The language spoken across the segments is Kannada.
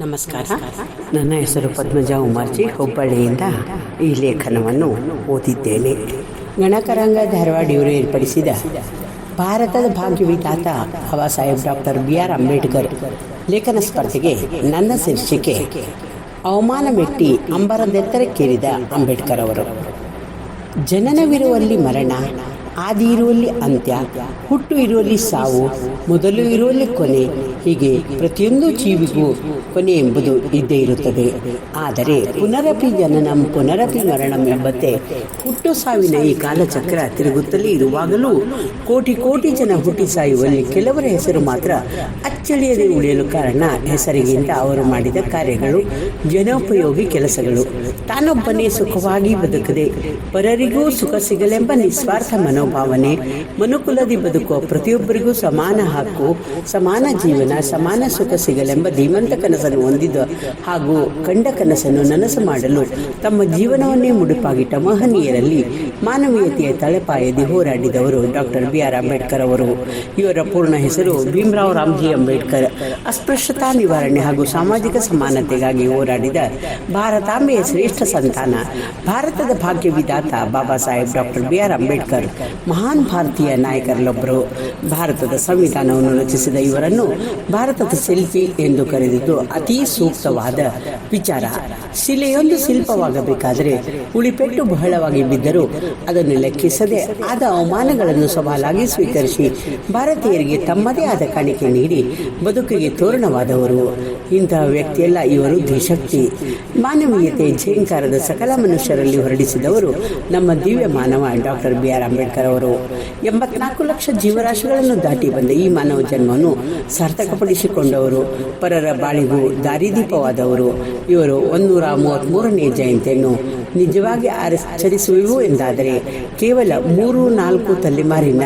ನಮಸ್ಕಾರ. ನನ್ನ ಹೆಸರು ಪದ್ಮಜಾ ಉಮಾರ್ಜಿ ಹುಬ್ಬಳ್ಳಿಯಿಂದ ಈ ಲೇಖನವನ್ನು ಓದಿದ್ದೇನೆ. ಗಣಕರಂಗ ಧಾರವಾಡ ಇವರು ಏರ್ಪಡಿಸಿದ ಭಾರತದ ಭಾಗ್ಯವಿಧಾತ Baba Saheb doctor B R Ambedkar ಲೇಖನ ಸ್ಪರ್ಧೆಗೆ ನನ್ನ ಶೀರ್ಷಿಕೆ. ಅವಮಾನ ಮೆಟ್ಟಿ ಅಂಬರದೆತ್ತರಕ್ಕೇರಿದ ಅಂಬೇಡ್ಕರ್ ಅವರು. ಜನನವಿರುವಲ್ಲಿ ಮರಣ ಆದಿ ಇರುವಲ್ಲಿ ಅಂತ್ಯ, ಹುಟ್ಟು ಇರುವಲ್ಲಿ ಸಾವು, ಮೊದಲು ಇರುವಲ್ಲಿ ಕೊನೆ, ಹೀಗೆ ಪ್ರತಿಯೊಂದು ಜೀವಿಗೂ ಕೊನೆ ಎಂಬುದು ಇದ್ದೇ ಇರುತ್ತದೆ. ಆದರೆ ಪುನರಪಿ ಜನನಂ, ಪುನರಪಿ ಮರಣಂ ಎಂಬಂತೆ ಹುಟ್ಟು ಸಾವಿನ ಈ ಕಾಲಚಕ್ರ ತಿರುಗುತ್ತಲೇ ಇರುವಾಗಲೂ ಕೋಟಿ ಕೋಟಿ ಜನ ಹುಟ್ಟಿ ಸಾಯುವಲ್ಲಿ ಕೆಲವರ ಹೆಸರು ಮಾತ್ರ ಅಚ್ಚಳಿಯದೆ ಉಳಿಯಲು ಕಾರಣ ಹೆಸರಿಗಿಂತ ಅವರು ಮಾಡಿದ ಕಾರ್ಯಗಳು, ಜನೋಪಯೋಗಿ ಕೆಲಸಗಳು. ತಾನೊಬ್ಬನೇ ಸುಖವಾಗಿ ಬದುಕದೆ, ಪರರಿಗೂ ಸುಖ ಸಿಗಲೆಂಬ ನಿಸ್ವಾರ್ಥ ಮನೋಭಾವನೆ, ಮನುಕುಲದಿ ಬದುಕುವ ಪ್ರತಿಯೊಬ್ಬರಿಗೂ ಸಮಾನ ಹಕ್ಕು, ಸಮಾನ ಜೀವನ, ಸಮಾನ ಸುಖ ಸಿಗಲೆಂಬ ಧೀಮಂತ ಕನಸನ್ನು ಹೊಂದಿದ ಹಾಗೂ ಕಂಡ ಕನಸನ್ನು ನನಸು ಮಾಡಲು ತಮ್ಮ ಜೀವನವನ್ನೇ ಮುಡುಪಾಗಿಟ್ಟ ಮಹನೀಯರಲ್ಲಿ ಮಾನವೀಯತೆಯ ತಳೆಪಾಯದಿ ಹೋರಾಡಿದವರು ಡಾಕ್ಟರ್ ಬಿ ಆರ್ ಅಂಬೇಡ್ಕರ್ ಅವರು. ಇವರ ಪೂರ್ಣ ಹೆಸರು ಭೀಮರಾವ್ ರಾಮ್ಜಿ ಅಂಬೇಡ್ಕರ್. ಅಸ್ಪೃಶ್ಯತಾ ನಿವಾರಣೆ ಹಾಗೂ ಸಾಮಾಜಿಕ ಸಮಾನತೆಗಾಗಿ ಹೋರಾಡಿದ ಭಾರತಾಂಬೆಯ ಶ್ರೇಷ್ಠ ಸಂತಾನ, ಭಾರತದ ಭಾಗ್ಯ ವಿಧಾತ Baba Saheb doctor B R Ambedkar. ಮಹಾನ್ ಭಾರತೀಯ ನಾಯಕರಲ್ಲೊಬ್ಬರು. ಭಾರತದ ಸಂವಿಧಾನವನ್ನು ರಚಿಸಿದ ಇವರನ್ನು ಭಾರತದ ಶಿಲ್ಪಿ ಎಂದು ಕರೆದಿದ್ದು ಅತಿ ಸೂಕ್ತವಾದ ವಿಚಾರ. ಶಿಲೆಯೊಂದು ಶಿಲ್ಪವಾಗಬೇಕಾದರೆ ಉಳಿಪೆಟ್ಟು ಬಹಳವಾಗಿ ಬಿದ್ದರೂ ಅದನ್ನು ಲೆಕ್ಕಿಸದೆ ಆದ ಅವಮಾನಗಳನ್ನು ಸವಾಲಾಗಿ ಸ್ವೀಕರಿಸಿ ಭಾರತೀಯರಿಗೆ ತಮ್ಮದೇ ಆದ ಕಾಣಿಕೆ ನೀಡಿ ಬದುಕಿಗೆ ತೋರಣವಾದವರು. ಇಂತಹ ವ್ಯಕ್ತಿಯೆಲ್ಲ ಇವರು ಧಿಶಕ್ತಿ ಮಾನವೀಯತೆ ಝೇಂಕಾರದ ಸಕಲ ಮನುಷ್ಯರಲ್ಲಿ ಹೊರಡಿಸಿದವರು ನಮ್ಮ ದಿವ್ಯ ಮಾನವ ಡಾಕ್ಟರ್ ಬಿ ಆರ್ ಅಂಬೇಡ್ಕರ್ ಅವರು. ಎಂಬತ್ನಾಲ್ಕು ಲಕ್ಷ ಜೀವರಾಶಿಗಳನ್ನು ದಾಟಿ ಬಂದ ಈ ಮಾನವ ಜನ್ಮವನ್ನು ಸಾರ್ಥಕಪಡಿಸಿಕೊಂಡವರು. ಪರರ ಬಾಳಿಗೂ ದಾರಿದೀಪವಾದವರು. ಇವರು ಒಂದೂರ ಮೂವತ್ತ್ಮೂರನೇ ಜಯಂತಿಯನ್ನು ನಿಜವಾಗಿ ಆಚರಿಸುವೆವು ಎಂದಾದರೆ, ಕೇವಲ ಮೂರು ನಾಲ್ಕು ತಲೆಮಾರಿನ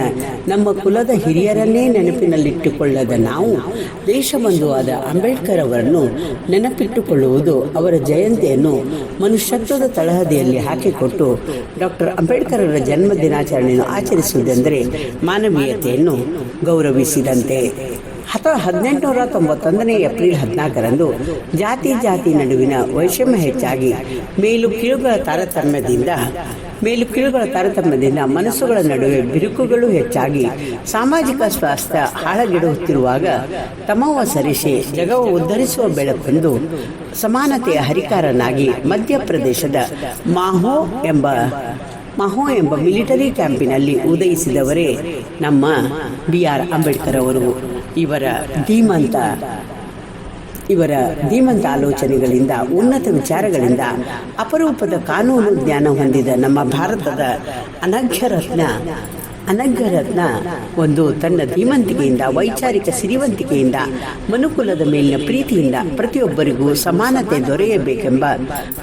ನಮ್ಮ ಕುಲದ ಹಿರಿಯರನ್ನೇ ನೆನಪಿನಲ್ಲಿಟ್ಟುಕೊಳ್ಳದ ನಾವು, ದೇಶಬಂಧುವಾದ ಅಂಬೇಡ್ಕರ್ ಅವರನ್ನು ನೆನಪಿಟ್ಟುಕೊಳ್ಳುವುದು ಅವರ ಜಯಂತಿಯನ್ನು ಮನುಷ್ಯತ್ವದ ತಳಹದಿಯಲ್ಲಿ ಹಾಕಿಕೊಟ್ಟು ಡಾಕ್ಟರ್ ಅಂಬೇಡ್ಕರ್ ಅವರ ಜನ್ಮ ದಿನಾಚರಣೆಯನ್ನು ಆಚರಿಸುವುದೆಂದರೆ ಮಾನವೀಯತೆಯನ್ನು ಗೌರವಿಸಿದಂತೆ. ಹತ ಹದಿನೆಂಟುನೂರ ತೊಂಬತ್ತೊಂದನೇ ಏಪ್ರಿಲ್ ಹದಿನಾಲ್ಕರಂದು ಜಾತಿ ಜಾತಿ ನಡುವಿನ ವೈಷಮ್ಯ ಹೆಚ್ಚಾಗಿ ಮೇಲು ಕೀಳುಗಳ ತಾರತಮ್ಯದಿಂದ, ಮೇಲು ಕೀಳುಗಳ ತಾರತಮ್ಯದಿಂದ ಮನಸ್ಸುಗಳ ನಡುವೆ ಬಿರುಕುಗಳು ಹೆಚ್ಚಾಗಿ ಸಾಮಾಜಿಕ ಸ್ವಾಸ್ಥ್ಯ ಹಾಳಗೆಡುತ್ತಿರುವಾಗ ತಮವ ಸರಿಸಿ ಜಗವು ಉದ್ಧರಿಸುವ ಬೆಳಕೆಂದು ಸಮಾನತೆಯ ಹರಿಕಾರನಾಗಿ ಮಧ್ಯಪ್ರದೇಶದ ಮಾಹೋ ಎಂಬ ಮಹೋ ಎಂಬ ಮಿಲಿಟರಿ ಕ್ಯಾಂಪಿನಲ್ಲಿ ಉದಯಿಸಿದವರೇ ನಮ್ಮ ಬಿ ಆರ್ ಅಂಬೇಡ್ಕರ್ ಅವರು. ಇವರ ಧೀಮಂತ ಇವರ ಧೀಮಂತ ಆಲೋಚನೆಗಳಿಂದ, ಉನ್ನತ ವಿಚಾರಗಳಿಂದ, ಅಪರೂಪದ ಕಾನೂನು ಜ್ಞಾನ ಹೊಂದಿದ ನಮ್ಮ ಭಾರತದ ಅನಘ್ಯ ರತ್ನ ಒಂದು ತನ್ನ ಧೀಮಂತಿಕೆಯಿಂದ, ವೈಚಾರಿಕ ಸಿರಿವಂತಿಕೆಯಿಂದ, ಮನುಕುಲದ ಮೇಲಿನ ಪ್ರೀತಿಯಿಂದ ಪ್ರತಿಯೊಬ್ಬರಿಗೂ ಸಮಾನತೆ ದೊರೆಯಬೇಕೆಂಬ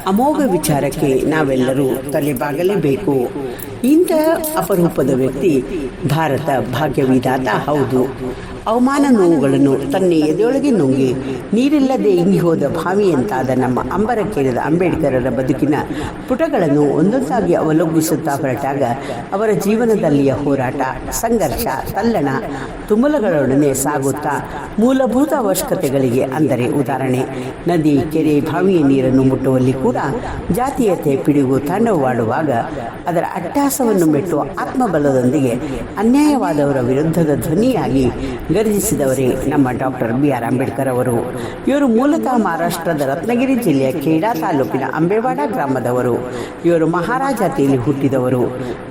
ಅಮೋಘ ವಿಚಾರಕ್ಕೆ ನಾವೆಲ್ಲರೂ ತಲೆಬಾಗಲೇಬೇಕು. ಇಂಥ ಅಪರೂಪದ ವ್ಯಕ್ತಿ ಭಾರತ ಭಾಗ್ಯವಿದಾತ, ಹೌದು. ಅವಮಾನ ನೋವುಗಳನ್ನು ತನ್ನ ಎದೆಯೊಳಗೆ ನುಂಗಿ, ನೀರಿಲ್ಲದೆ ಇಂಗಿ ಹೋದ ಭಾವಿಯಂತಾದ ನಮ್ಮ ಅಂಬರಕ್ಕೇರಿದ ಅಂಬೇಡ್ಕರರ ಬದುಕಿನ ಪುಟಗಳನ್ನು ಒಂದೊಂದಾಗಿ ಅವಲೋಕಿಸುತ್ತಾ ಹೊರಟಾಗ ಅವರ ಜೀವನದಲ್ಲಿಯ ಹೋರಾಟ, ಸಂಘರ್ಷ, ತಲ್ಲಣ ತುಮಲಗಳೊಡನೆ ಸಾಗುತ್ತಾ ಮೂಲಭೂತ ಅವಶ್ಯಕತೆಗಳಿಗೆ ಅಂದರೆ ಉದಾಹರಣೆ, ನದಿ, ಕೆರೆ, ಬಾವಿಯ ನೀರನ್ನು ಮುಟ್ಟುವಲ್ಲಿ ಕೂಡ ಜಾತೀಯತೆ ಪಿಡಿಗು ತಾಂಡವವಾಡುವಾಗ ಅದರ ಅಟ್ಟಾಸವನ್ನು ಮೆಟ್ಟುವ ಆತ್ಮಬಲದೊಂದಿಗೆ ಅನ್ಯಾಯವಾದವರ ವಿರುದ್ಧದ ಧ್ವನಿಯಾಗಿ ಗರ್ಜಿಸಿದವರೇ ನಮ್ಮ ಡಾಕ್ಟರ್ ಬಿ ಆರ್ ಅಂಬೇಡ್ಕರ್ ಅವರು. ಇವರು ಮೂಲತಃ ಮಹಾರಾಷ್ಟ್ರದ ರತ್ನಗಿರಿ ಜಿಲ್ಲೆಯ ಖೇಡಾ ತಾಲೂಕಿನ ಅಂಬೇವಾಡ ಗ್ರಾಮದವರು. ಇವರು ಮಹಾರಾಜಾತಿಯಲ್ಲಿ ಹುಟ್ಟಿದವರು.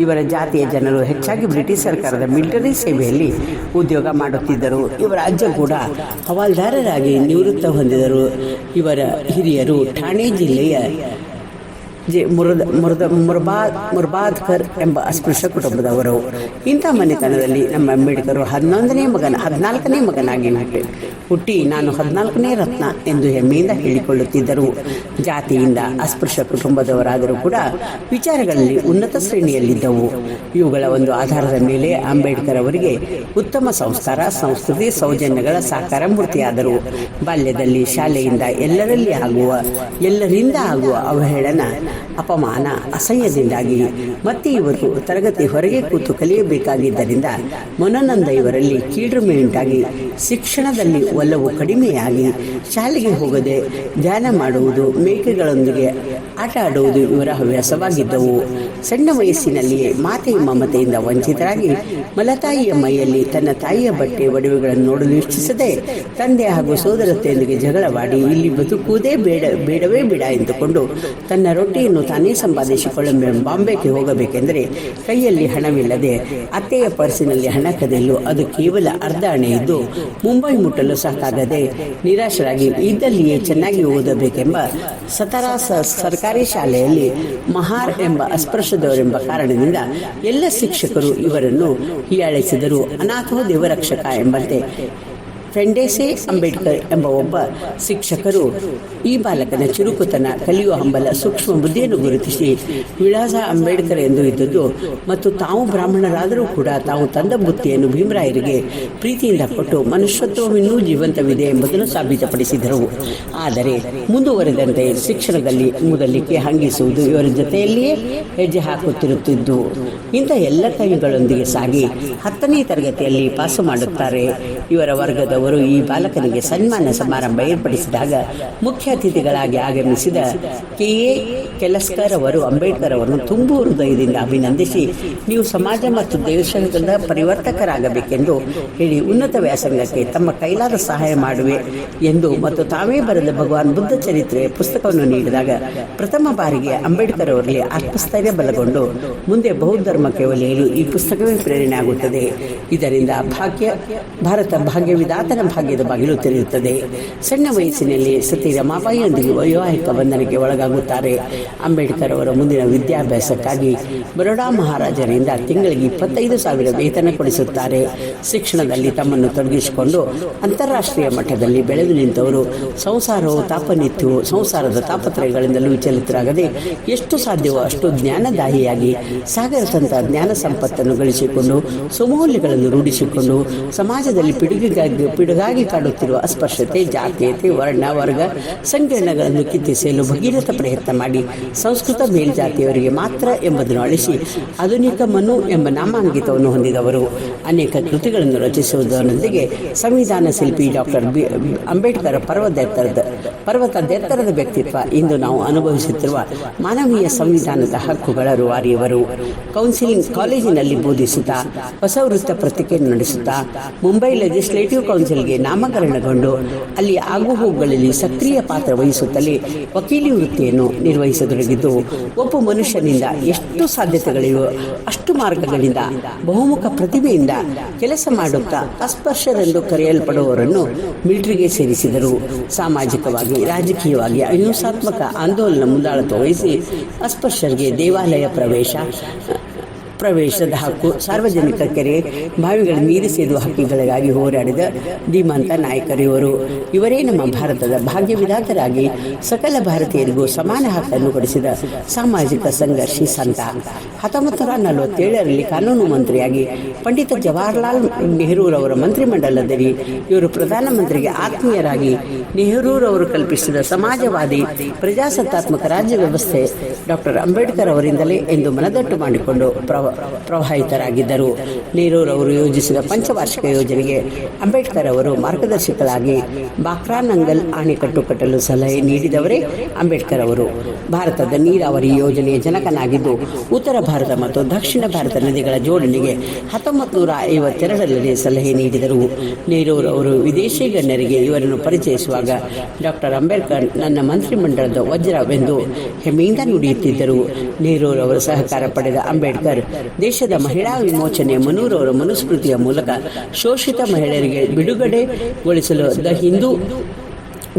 ಇವರ ಜಾತಿಯ ಜನರು ಹೆಚ್ಚಾಗಿ ಬ್ರಿಟಿಷ್ ಸರ್ಕಾರದ ಮಿಲಿಟರಿ ಸೇವೆಯಲ್ಲಿ ಉದ್ಯೋಗ ಮಾಡುತ್ತಿದ್ದರು. ಇವರ ಅಜ್ಜ ಕೂಡ ಹವಾಲ್ದಾರರಾಗಿ ನಿವೃತ್ತ ಹೊಂದಿದರು. ಇವರ ಹಿರಿಯರು ಠಾಣೆ ಜಿಲ್ಲೆಯ ಜೆ ಮುರದ ಮುರದ ಮುರಬಾದ್ ಮುರ್ಬಾದ್ಕರ್ ಎಂಬ ಅಸ್ಪೃಶ್ಯ ಕುಟುಂಬದವರು. ಇಂಥ ಮನೆತನದಲ್ಲಿ ನಮ್ಮ ಅಂಬೇಡ್ಕರ್ ಹನ್ನೊಂದನೇ ಮಗನ ಹದಿನಾಲ್ಕನೇ ಮಗನಾಗಿ ಹುಟ್ಟಿ ಹುಟ್ಟಿ ನಾನು ಹದಿನಾಲ್ಕನೇ ರತ್ನ ಎಂದು ಹೆಮ್ಮೆಯಿಂದ ಹೇಳಿಕೊಳ್ಳುತ್ತಿದ್ದರು. ಜಾತಿಯಿಂದ ಅಸ್ಪೃಶ್ಯ ಕುಟುಂಬದವರಾದರೂ ಕೂಡ ವಿಚಾರಗಳಲ್ಲಿ ಉನ್ನತ ಶ್ರೇಣಿಯಲ್ಲಿದ್ದವು. ಇವುಗಳ ಒಂದು ಆಧಾರದ ಮೇಲೆ ಅಂಬೇಡ್ಕರ್ ಅವರಿಗೆ ಉತ್ತಮ ಸಂಸ್ಕಾರ, ಸಂಸ್ಕೃತಿ, ಸೌಜನ್ಯಗಳ ಸಾಕಾರ ಮೂರ್ತಿಯಾದರು. ಬಾಲ್ಯದಲ್ಲಿ ಶಾಲೆಯಿಂದ ಎಲ್ಲರಲ್ಲಿ ಆಗುವ, ಎಲ್ಲರಿಂದ ಆಗುವ ಅವಹೇಳನ ಅಪಮಾನ ಅಸಹ್ಯದಿಂದಾಗಿ ಮತ್ತೆ ಇವರು ತರಗತಿ ಹೊರಗೆ ಕೂತು ಕಲಿಯಬೇಕಾಗಿದ್ದರಿಂದ ಮನನಂದ ಇವರಲ್ಲಿ ಕೀಳ್ರಿಮೆ ಉಂಟಾಗಿ ಶಿಕ್ಷಣದಲ್ಲಿ ಒಲವು ಕಡಿಮೆಯಾಗಿ ಶಾಲೆಗೆ ಹೋಗದೆ ಧ್ಯಾನ ಮಾಡುವುದು ಮೇಕೆಗಳೊಂದಿಗೆ ಆಟ ಆಡುವುದು ಇವರ ಹವ್ಯಾಸವಾಗಿದ್ದವು. ಸಣ್ಣ ವಯಸ್ಸಿನಲ್ಲಿಯೇ ಮಾತೆಯ ಮಮತೆಯಿಂದ ವಂಚಿತರಾಗಿ ಮಲತಾಯಿಯ ಮೈಯಲ್ಲಿ ತನ್ನ ತಾಯಿಯ ಬಟ್ಟೆ ಒಡವೆಗಳನ್ನು ನೋಡಲು ಇಚ್ಛಿಸದೆ ತಂದೆ ಹಾಗೂ ಸೋದರತೆಯೊಂದಿಗೆ ಜಗಳವಾಡಿ ಇಲ್ಲಿ ಬದುಕುವುದೇ ಬೇಡ, ಬೇಡವೇ ಬೇಡ ಎಂದುಕೊಂಡು ತನ್ನ ರೊಟ್ಟಿಯನ್ನು ತಾನೇ ಸಂಪಾದಿಸಿಕೊಳ್ಳ ಬಾಂಬೆಗೆ ಹೋಗಬೇಕೆಂದರೆ ಕೈಯಲ್ಲಿ ಹಣವಿಲ್ಲದೆ ಅತ್ತೆಯ ಪರ್ಸಿನಲ್ಲಿ ಹಣ ಕದೆಯಲು ಅದು ಕೇವಲ ಅರ್ಧ ಹಣೆ ಮುಂಬೈ ಮುಟ್ಟಲು ಸಾಕಾಗದೆ ನಿರಾಶರಾಗಿ ಇದ್ದಲ್ಲಿಯೇ ಚೆನ್ನಾಗಿ ಓದಬೇಕೆಂಬ ಸತರಾ ಸ- ಸರ್ಕಾರಿ ಶಾಲೆಯಲ್ಲಿ ಮಹಾರ್ ಎಂಬ ಅಸ್ಪೃಶ್ಯದವರೆಂಬ ಕಾರಣದಿಂದ ಎಲ್ಲ ಶಿಕ್ಷಕರು ಇವರನ್ನು ಹೀಯಾಳಿಸಿದರು. ಅನಾಥೋ ದೇವರಕ್ಷಕ ಎಂಬಂತೆ ಫೆಂಡೇಸೆ ಅಂಬೇಡ್ಕರ್ ಎಂಬ ಒಬ್ಬ ಶಿಕ್ಷಕರು ಈ ಬಾಲಕನ ಚುರುಕುತನ, ಕಲಿಯುವ ಹಂಬಲ, ಸೂಕ್ಷ್ಮ ಬುದ್ಧಿಯನ್ನು ಗುರುತಿಸಿ ವಿಳಾಸ ಅಂಬೇಡ್ಕರ್ ಎಂದು ಇದ್ದದ್ದು ಮತ್ತು ತಾವು ಬ್ರಾಹ್ಮಣರಾದರೂ ಕೂಡ ತಾವು ತಂದ ಬುದ್ಧಿಯನ್ನು ಭೀಮರಾಯರಿಗೆ ಪ್ರೀತಿಯಿಂದ ಕೊಟ್ಟು ಮನುಷ್ಯತ್ವವಿನ್ನೂ ಜೀವಂತವಿದೆ ಎಂಬುದನ್ನು ಸಾಬೀತುಪಡಿಸಿದರು. ಆದರೆ ಮುಂದುವರೆದಂತೆ ಶಿಕ್ಷಣದಲ್ಲಿ ಮೂದಲಿಕೆ ಹಂಗಿಸುವುದು ಇವರ ಜೊತೆಯಲ್ಲಿಯೇ ಹೆಜ್ಜೆ ಹಾಕುತ್ತಿರುತ್ತಿದ್ದು, ಇಂಥ ಎಲ್ಲ ಕೈಗಳೊಂದಿಗೆ ಸಾಗಿ ಹತ್ತನೇ ತರಗತಿಯಲ್ಲಿ ಪಾಸು ಮಾಡುತ್ತಾರೆ. ಇವರ ವರ್ಗದವರು ಈ ಬಾಲಕನಿಗೆ ಸನ್ಮಾನ ಸಮಾರಂಭ ಏರ್ಪಡಿಸಿದಾಗ ಮುಖ್ಯ ಅತಿಥಿಗಳಾಗಿ ಆಗಮಿಸಿದ ಕೆ. ಎ. ಕೆಲಸ್ಕರ್ ಅವರು ಅಂಬೇಡ್ಕರ್ ಅವರನ್ನು ತುಂಬು ಹೃದಯದಿಂದ ಅಭಿನಂದಿಸಿ, ನೀವು ಸಮಾಜ ಮತ್ತು ದೇಶದ ಪರಿವರ್ತಕರಾಗಬೇಕೆಂದು ಹೇಳಿ ಉನ್ನತ ವ್ಯಾಸಂಗಕ್ಕೆ ತಮ್ಮ ಕೈಲಾದ ಸಹಾಯ ಮಾಡುವೆ ಎಂದು ಮತ್ತು ತಾವೇ ಬರೆದ ಭಗವಾನ್ ಬುದ್ಧ ಚರಿತ್ರೆ ಪುಸ್ತಕವನ್ನು ನೀಡಿದಾಗ ಪ್ರಥಮ ಬಾರಿಗೆ ಅಂಬೇಡ್ಕರ್ ಅವರಲ್ಲಿ ಆತ್ಮಸ್ಥೈರ್ಯ ಬಲಗೊಂಡು ಮುಂದೆ ಬೌದ್ಧ ಧರ್ಮಕ್ಕೆ ಒಲಿಯಲು ಈ ಪುಸ್ತಕವೇ ಪ್ರೇರಣೆ ಆಗುತ್ತದೆ. ಇದರಿಂದ ಭಾಗ್ಯ, ಭಾರತ ಭಾಗ್ಯ ವಿಧಾತನ ಭಾಗ್ಯದ ಬಾಗಿಲು ತೆರೆಯುತ್ತದೆ. ಸಣ್ಣ ವಯಸ್ಸಿನಲ್ಲಿ ಸತಿ ರಮಾಬಾಯಿಯೊಂದಿಗೆ ವೈವಾಹಿಕ ಬಂಧನಕ್ಕೆ ಒಳಗಾಗುತ್ತಾರೆ. ಅಂಬೇಡ್ಕರ್ ಅವರ ಮುಂದಿನ ವಿದ್ಯಾಭ್ಯಾಸಕ್ಕಾಗಿ ಬರೋಡಾ ಮಹಾರಾಜರಿಂದ ತಿಂಗಳಿಗೆ ಇಪ್ಪತ್ತೈದು ಸಾವಿರ ವೇತನ ಕೊಡಿಸುತ್ತಾರೆ. ಶಿಕ್ಷಣದಲ್ಲಿ ತಮ್ಮನ್ನು ತೊಡಗಿಸಿಕೊಂಡು ಅಂತಾರಾಷ್ಟ್ರೀಯ ಮಟ್ಟದಲ್ಲಿ ಬೆಳೆದು ನಿಂತವರು. ಸಂಸಾರವು ತಾಪನಿತ್ಯವು ಸಂಸಾರದ ತಾಪತ್ರಯಗಳಿಂದಲೂ ವಿಚಲಿತರಾಗದೆ ಎಷ್ಟು ಸಾಧ್ಯವೋ ಅಷ್ಟು ಜ್ಞಾನದಾಹಿಯಾಗಿ ಸಾಗರದಂಥ ಜ್ಞಾನ ಸಂಪತ್ತನ್ನು ಗಳಿಸಿಕೊಂಡು ಸುಮೌಲ್ಯಗಳನ್ನು ರೂಢಿಸಿಕೊಂಡು, ಸಮಾಜದಲ್ಲಿ ಪಿಡುಗಿಗಾಗಿ ಪಿಡುಗಾಗಿ ಕಾಡುತ್ತಿರುವ ಅಸ್ಪೃಶ್ಯತೆ, ಜಾತೀಯತೆ, ವರ್ಣ, ವರ್ಗ ಸಂಕೀರ್ಣಗಳನ್ನು ಕಿತ್ತಿಸಲು ಭಗೀರಥ ಪ್ರಯತ್ನ ಮಾಡಿ ಸಂಸ್ಕೃತ ಮೇಲ್ಜಾತಿಯವರಿಗೆ ಮಾತ್ರ ಎಂಬುದನ್ನು ಅಳಿಸಿ ಆಧುನಿಕ ಮನು ಎಂಬ ನಾಮಾಂಕಿತವನ್ನು ಹೊಂದಿದವರು. ಅನೇಕ ಕೃತಿಗಳನ್ನು ರಚಿಸುವುದರೊಂದಿಗೆ ಸಂವಿಧಾನ ಶಿಲ್ಪಿ ಡಾಕ್ಟರ್ ಬಿ. ಅಂಬೇಡ್ಕರ್ ಪರ್ವತೆತ್ತರದ ಪರ್ವತದೆತ್ತರದ ವ್ಯಕ್ತಿತ್ವ ಇಂದು ನಾವು ಅನುಭವಿಸುತ್ತಿರುವ ಮಾನವೀಯ ಸಂವಿಧಾನದ ಹಕ್ಕುಗಳ ರೂವಾರಿಯವರು. ಕೌನ್ಸಿಲಿಂಗ್ ಕಾಲೇಜಿನಲ್ಲಿ ಬೋಧಿಸುತ್ತಾ ಹೊಸ ವೃತ್ತ ಪತ್ರಿಕೆಯನ್ನು ನಡೆಸುತ್ತಾ ಮುಂಬೈ ಲೆಜಿಸ್ಲೇಟಿವ್ ಕೌನ್ಸಿಲ್ಗೆ ನಾಮಕರಣಗೊಂಡು ಅಲ್ಲಿ ಆಗುಹೋಗುಗಳಲ್ಲಿ ಸಕ್ರಿಯ ಪಾತ್ರ ವಹಿಸುತ್ತಲೇ ವಕೀಲಿ ವೃತ್ತಿಯನ್ನು ನಿರ್ವಹಿಸತೊಡಗಿದ್ದು, ಒಬ್ಬ ಮನುಷ್ಯನಿಂದ ಎಷ್ಟು ಸಾಧ್ಯತೆಗಳಿವೆ ಅಷ್ಟು ಮಾರ್ಗಗಳಿಂದ, ಬಹುಮುಖ ಪ್ರತಿಭೆಯಿಂದ ಕೆಲಸ ಮಾಡುತ್ತಾ ಅಸ್ಪರ್ಶರೆಂದು ಕರೆಯಲ್ಪಡುವವರನ್ನು ಮಿಲಿಟರಿಗೆ ಸೇರಿಸಿದರು. ಸಾಮಾಜಿಕವಾಗಿ, ರಾಜಕೀಯವಾಗಿ ಅಹಿಂಸಾತ್ಮಕ ಆಂದೋಲನ ಮುಂದಾಳತ್ವ ವಹಿಸಿ ಅಸ್ಪರ್ಶರಿಗೆ ದೇವಾಲಯ ಪ್ರವೇಶ ಪ್ರವೇಶದ ಹಕ್ಕು ಸಾರ್ವಜನಿಕ ಕೆರೆ, ಬಾವಿಗಳ ನೀರು ಸೇದುವ ಹಕ್ಕಿಗಳಿಗಾಗಿ ಹೋರಾಡಿದ ಧೀಮಂತ ನಾಯಕರಿವರು ಇವರೇ. ನಮ್ಮ ಭಾರತದ ಭಾಗ್ಯ ವಿಧಾತರಾಗಿ ಸಕಲ ಭಾರತೀಯರಿಗೂ ಸಮಾನ ಹಕ್ಕನ್ನು ಕೊಡಿಸಿದ ಸಾಮಾಜಿಕ ಸಂಘರ್ಷಿ ಸಂತ. ಹತ್ತೊಂಬತ್ತು ನೂರ ನಲವತ್ತೇಳರಲ್ಲಿ ಕಾನೂನು ಮಂತ್ರಿಯಾಗಿ ಪಂಡಿತ ಜವಾಹರ್ಲಾಲ್ ನೆಹರೂರವರ ಮಂತ್ರಿಮಂಡಲದಲ್ಲಿ ಇವರು ಪ್ರಧಾನಮಂತ್ರಿಗೆ ಆತ್ಮೀಯರಾಗಿ ನೆಹರೂರವರು ಕಲ್ಪಿಸಿದ ಸಮಾಜವಾದಿ, ಪ್ರಜಾಸತ್ತಾತ್ಮಕ ರಾಜ್ಯ ವ್ಯವಸ್ಥೆ ಡಾಕ್ಟರ್ ಅಂಬೇಡ್ಕರ್ ಅವರಿಂದಲೇ ಎಂದು ಮನದಟ್ಟು ಮಾಡಿಕೊಂಡು ಪ್ರವ ಪ್ರವಾಹಿತರಾಗಿದ್ದರು. ಅವರು ಯೋಜಿಸಿದ ಪಂಚವಾರ್ಷಿಕ ಯೋಜನೆಗೆ ಅಂಬೇಡ್ಕರ್ ಅವರು ಮಾರ್ಗದರ್ಶಕರಾಗಿ ಬಾಕ್ರಾನಂಗಲ್ ಅಣೆಕಟ್ಟು ಕಟ್ಟಲು ಸಲಹೆ ನೀಡಿದವರೇ ಅಂಬೇಡ್ಕರ್ ಅವರು. ಭಾರತದ ನೀರಾವರಿ ಯೋಜನೆಯ ಜನಕನಾಗಿದ್ದು, ಉತ್ತರ ಭಾರತ ಮತ್ತು ದಕ್ಷಿಣ ಭಾರತ ನದಿಗಳ ಜೋಡಣೆಗೆ ಹತ್ತೊಂಬತ್ತು ನೂರ ಐವತ್ತೆರಡರಲ್ಲಿ ಸಲಹೆ ನೀಡಿದರು. ನೆಹರೂರವರು ವಿದೇಶಿ ಗಣ್ಯರಿಗೆ ಇವರನ್ನು ಪರಿಚಯಿಸುವಾಗ ಡಾಕ್ಟರ್ ಅಂಬೇಡ್ಕರ್ ನನ್ನ ಮಂತ್ರಿಮಂಡಲದ ವಜ್ರವೆಂದು ಹೆಮ್ಮೆಯಿಂದ ನುಡಿಯುತ್ತಿದ್ದರು. ನೆಹರೂರವರ ಸಹಕಾರ ಪಡೆದ ಅಂಬೇಡ್ಕರ್ ದೇಶದ ಮಹಿಳಾ ವಿಮೋಚನೆ ಮನೂರವರ ಮನುಸ್ಮೃತಿಯ ಮೂಲಕ ಶೋಷಿತ ಮಹಿಳೆಯರಿಗೆ ಬಿಡುಗಡೆಗೊಳಿಸಲು the Hindu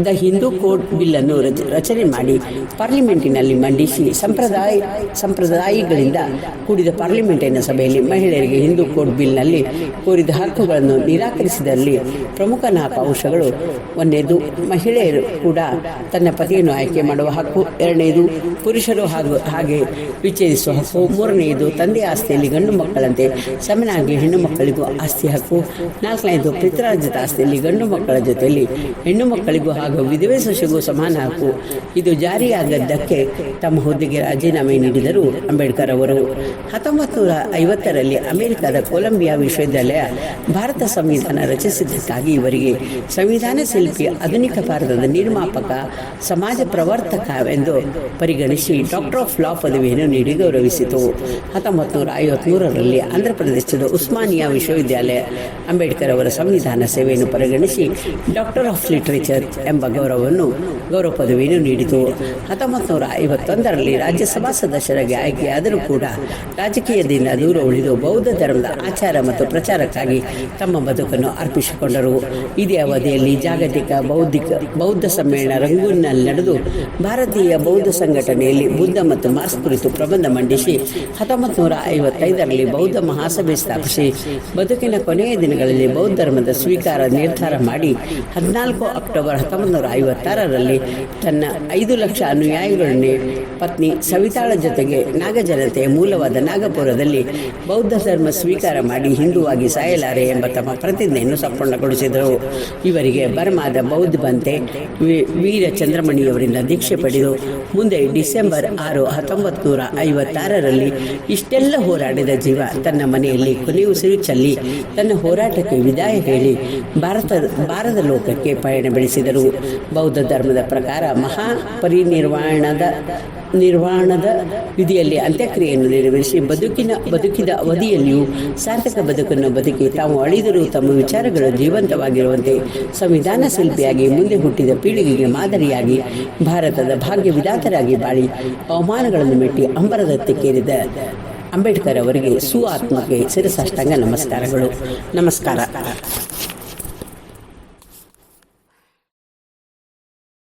the Hindu code ಬಿಲ್ಲನ್ನು ಅನ್ನು ರಚನೆ ಮಾಡಿ ಪಾರ್ಲಿಮೆಂಟಿನಲ್ಲಿ ಮಂಡಿಸಿ ಸಂಪ್ರದಾಯ, ಸಂಪ್ರದಾಯಗಳಿಂದ ಕೂಡಿದ ಪಾರ್ಲಿಮೆಂಟಿನ ಸಭೆಯಲ್ಲಿ ಮಹಿಳೆಯರಿಗೆ ಹಿಂದೂ ಕೋಡ್ ಬಿಲ್ನಲ್ಲಿ ಕೋರಿದ ಹಕ್ಕುಗಳನ್ನು ನಿರಾಕರಿಸಿದಲ್ಲಿ ಪ್ರಮುಖ ನಾಲ್ಕು ಅಂಶಗಳು. ಒಂದನೇದು ಮಹಿಳೆಯರು ಕೂಡ ತನ್ನ ಪತಿಯನ್ನು ಆಯ್ಕೆ ಮಾಡುವ ಹಕ್ಕು. ಎರಡನೇದು, ಪುರುಷರು ಹಾಗೂ ಹಾಗೆ ವಿಚ್ಛೇದಿಸುವ ಹಕ್ಕು. ಮೂರನೆಯದು ತಂದೆ ಆಸ್ತಿಯಲ್ಲಿ ಗಂಡು ಮಕ್ಕಳಂತೆ ಸಮನಾಗಿ ಹೆಣ್ಣು ಮಕ್ಕಳಿಗೂ ಆಸ್ತಿ ಹಕ್ಕು. ನಾಲ್ಕನೇದು, ಪಿತೃರಾಜ್ಯದ ಆಸ್ತಿಯಲ್ಲಿ ಗಂಡು ಮಕ್ಕಳ ಜೊತೆಯಲ್ಲಿ ಹೆಣ್ಣು ಮಕ್ಕಳಿಗೂ ಹಾಗೂ ವಿಧವೆ ಸೊಸೆಗೂ ಸಮಾನ ಹಕ್ಕು. ಇದು ಜಾರಿಯಾಗದ್ದಕ್ಕೆ ತಮ್ಮ ಹುದ್ದೆಗೆ ರಾಜೀನಾಮೆ ನೀಡಿದರು ಅಂಬೇಡ್ಕರ್ ಅವರು. ಹತ್ತೊಂಬತ್ತು ನೂರ ಐವತ್ತರಲ್ಲಿ ಅಮೆರಿಕದ ಕೊಲಂಬಿಯಾ ವಿಶ್ವವಿದ್ಯಾಲಯ ಭಾರತ ಸಂವಿಧಾನ ರಚಿಸಿದ್ದಕ್ಕಾಗಿ ಇವರಿಗೆ ಸಂವಿಧಾನ ಶಿಲ್ಪಿ, ಆಧುನಿಕ ಭಾರತದ ನಿರ್ಮಾಪಕ, ಸಮಾಜ ಪ್ರವರ್ತಕವೆಂದು ಪರಿಗಣಿಸಿ ಡಾಕ್ಟರ್ ಆಫ್ ಲಾ ಪದವಿಯನ್ನು ನೀಡಿ ಗೌರವಿಸಿತು. ಹತ್ತೊಂಬತ್ತು ನೂರ ಐವತ್ಮೂರರಲ್ಲಿ ಆಂಧ್ರಪ್ರದೇಶದ ಉಸ್ಮಾನಿಯಾ ವಿಶ್ವವಿದ್ಯಾಲಯ ಅಂಬೇಡ್ಕರ್ ಅವರ ಸಂವಿಧಾನ ಸೇವೆಯನ್ನು ಪರಿಗಣಿಸಿ ಡಾಕ್ಟರ್ ಆಫ್ ಲಿಟರೇಚರ್ ಗೌರವವನ್ನು ಗೌರವ ಪದವಿಯನ್ನು ನೀಡಿತು. ಹತ್ತೊಂಬತ್ತು ನೂರ ಐವತ್ತೊಂದರಲ್ಲಿ ರಾಜ್ಯಸಭಾ ಸದಸ್ಯರಾಗಿ ಆಯ್ಕೆಯಾದರೂ ಕೂಡ ರಾಜಕೀಯದಿಂದ ದೂರ ಉಳಿದು ಬೌದ್ಧ ಧರ್ಮದ ಆಚಾರ ಮತ್ತು ಪ್ರಚಾರಕ್ಕಾಗಿ ತಮ್ಮ ಬದುಕನ್ನು ಅರ್ಪಿಸಿಕೊಂಡರು. ಇದೇ ಅವಧಿಯಲ್ಲಿ ಜಾಗತಿಕ ಬೌದ್ಧಿಕ ಬೌದ್ಧ ಸಮ್ಮೇಳನ ರಂಗೂನ್ನಲ್ಲಿ ನಡೆದು ಭಾರತೀಯ ಬೌದ್ಧ ಸಂಘಟನೆಯಲ್ಲಿ ಬುದ್ಧ ಮತ್ತು ಮಾರ್ಕ್ಸ್ ಕುರಿತು ಪ್ರಬಂಧ ಮಂಡಿಸಿ ಹತ್ತೊಂಬತ್ತು ನೂರ ಐವತ್ತೈದರಲ್ಲಿ ಬೌದ್ಧ ಮಹಾಸಭೆ ಸ್ಥಾಪಿಸಿ ಬದುಕಿನ ಕೊನೆಯ ದಿನಗಳಲ್ಲಿ ಬೌದ್ಧ ಧರ್ಮದ ಸ್ವೀಕಾರ ನಿರ್ಧಾರ ಮಾಡಿ ಹದಿನಾಲ್ಕು ಅಕ್ಟೋಬರ್ ಹತ್ತೊಂಬತ್ತು ನೂರ ಐವತ್ತಾರರಲ್ಲಿ ತನ್ನ ಐದು ಲಕ್ಷ ಅನುಯಾಯಿಗಳನ್ನೇ ಪತ್ನಿ ಸವಿತಾಳ ಜೊತೆಗೆ ನಾಗಜನತೆಯ ಮೂಲವಾದ ನಾಗಪುರದಲ್ಲಿ ಬೌದ್ಧ ಧರ್ಮ ಸ್ವೀಕಾರ ಮಾಡಿ ಹಿಂದೂವಾಗಿ ಸಾಯಲಾರೆ ಎಂಬ ತಮ್ಮ ಪ್ರತಿಜ್ಞೆಯನ್ನು ಸಂಪೂರ್ಣಗೊಳಿಸಿದರು. ಇವರಿಗೆ ಬರ್ಮಾದ ಬೌದ್ಧ ಬಂತೆ ವೀರ ಚಂದ್ರಮಣಿಯವರಿಂದ ದೀಕ್ಷೆ ಪಡೆದು ಮುಂದೆ ಡಿಸೆಂಬರ್ ಆರು ಹತ್ತೊಂಬತ್ತು ನೂರ ಐವತ್ತಾರರಲ್ಲಿ ಇಷ್ಟೆಲ್ಲ ಹೋರಾಡಿದ ಜೀವ ತನ್ನ ಮನೆಯಲ್ಲಿ ಕೊನೆಯುಸಿರು ಚಲ್ಲಿ ತನ್ನ ಹೋರಾಟಕ್ಕೆ ವಿದಾಯ ಹೇಳಿ ಭಾರತ ಭಾರತ ಲೋಕಕ್ಕೆ ಪಯಣ ಬೆಳೆಸಿದರು. ಬೌದ್ಧ ಧರ್ಮದ ಪ್ರಕಾರ ಮಹಾ ಪರಿನಿರ್ವಾಣದ ನಿರ್ವಾಣದ ವಿಧಿಯಲ್ಲಿ ಅಂತ್ಯಕ್ರಿಯೆಯನ್ನು ನೆರವೇರಿಸಿ ಬದುಕಿನ ಬದುಕಿದ ಅವಧಿಯಲ್ಲಿಯೂ ಸಾರ್ಥಕ ಬದುಕನ್ನು ಬದುಕಿ ತಾವು ಅಳಿದರೂ ತಮ್ಮ ವಿಚಾರಗಳು ಜೀವಂತವಾಗಿರುವಂತೆ ಸಂವಿಧಾನ ಶಿಲ್ಪಿಯಾಗಿ ಮುಂದೆ ಹುಟ್ಟಿದ ಪೀಳಿಗೆಗೆ ಮಾದರಿಯಾಗಿ ಭಾರತದ ಭಾಗ್ಯ ವಿಧಾತರಾಗಿ ಬಾಳಿ ಅವಮಾನಗಳನ್ನು ಮೆಟ್ಟಿ ಅಂಬರದತ್ತಕ್ಕೇರಿದ ಅಂಬೇಡ್ಕರ್ ಅವರಿಗೆ ಸು ಸಿರಸಾಷ್ಟಾಂಗ ನಮಸ್ಕಾರಗಳು. ನಮಸ್ಕಾರ.